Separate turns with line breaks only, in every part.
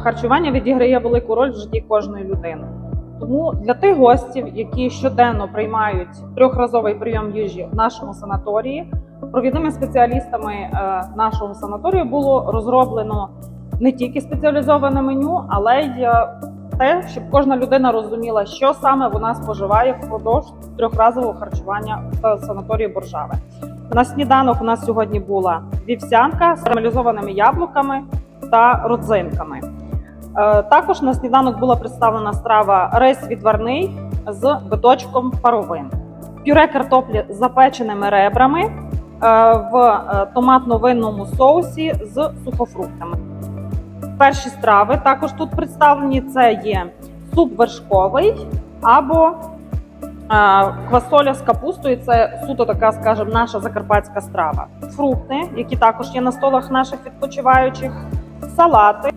харчування відіграє велику роль в житті кожної людини. Тому для тих гостів, які щоденно приймають трьохразовий прийом їжі в нашому санаторії, провідними спеціалістами е, нашого санаторію було розроблено не тільки спеціалізоване меню, але й е, те, щоб кожна людина розуміла, що саме вона споживає впродовж трьохразового харчування в санаторії Боржави. На сніданок у нас сьогодні була вівсянка з карамелізованими яблуками та родзинками. Е, Також на сніданок була представлена страва рис відварний з биточком паровин, пюре картоплі з запеченими ребрами е, в е, томатно-винному соусі з сухофруктами. Перші страви також тут представлені: це є суп вершковий або квасоля з капустою. Це суто така, скажімо, наша закарпатська страва. Фрукти, які також є на столах наших відпочиваючих, салати.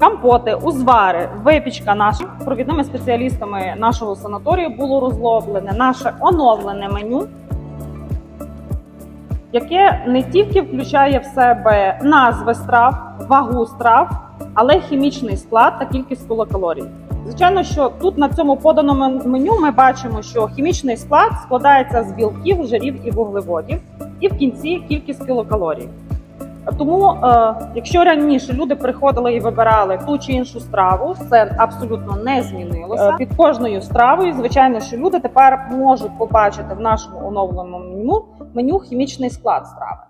Компоти, узвари, випічка наша провідними спеціалістами нашого санаторію було розлоблене наше оновлене меню, яке не тільки включає в себе назви страв, вагу страв, але хімічний склад та кількість кілокалорій. Звичайно, що тут на цьому поданому меню ми бачимо, що хімічний склад складається з білків, жирів і вуглеводів, і в кінці кількість кілокалорій. Тому, е, якщо раніше люди приходили і вибирали ту чи іншу страву, це абсолютно не змінилося. Е, Під кожною стравою, звичайно, що люди тепер можуть побачити в нашому оновленому меню меню хімічний склад страви.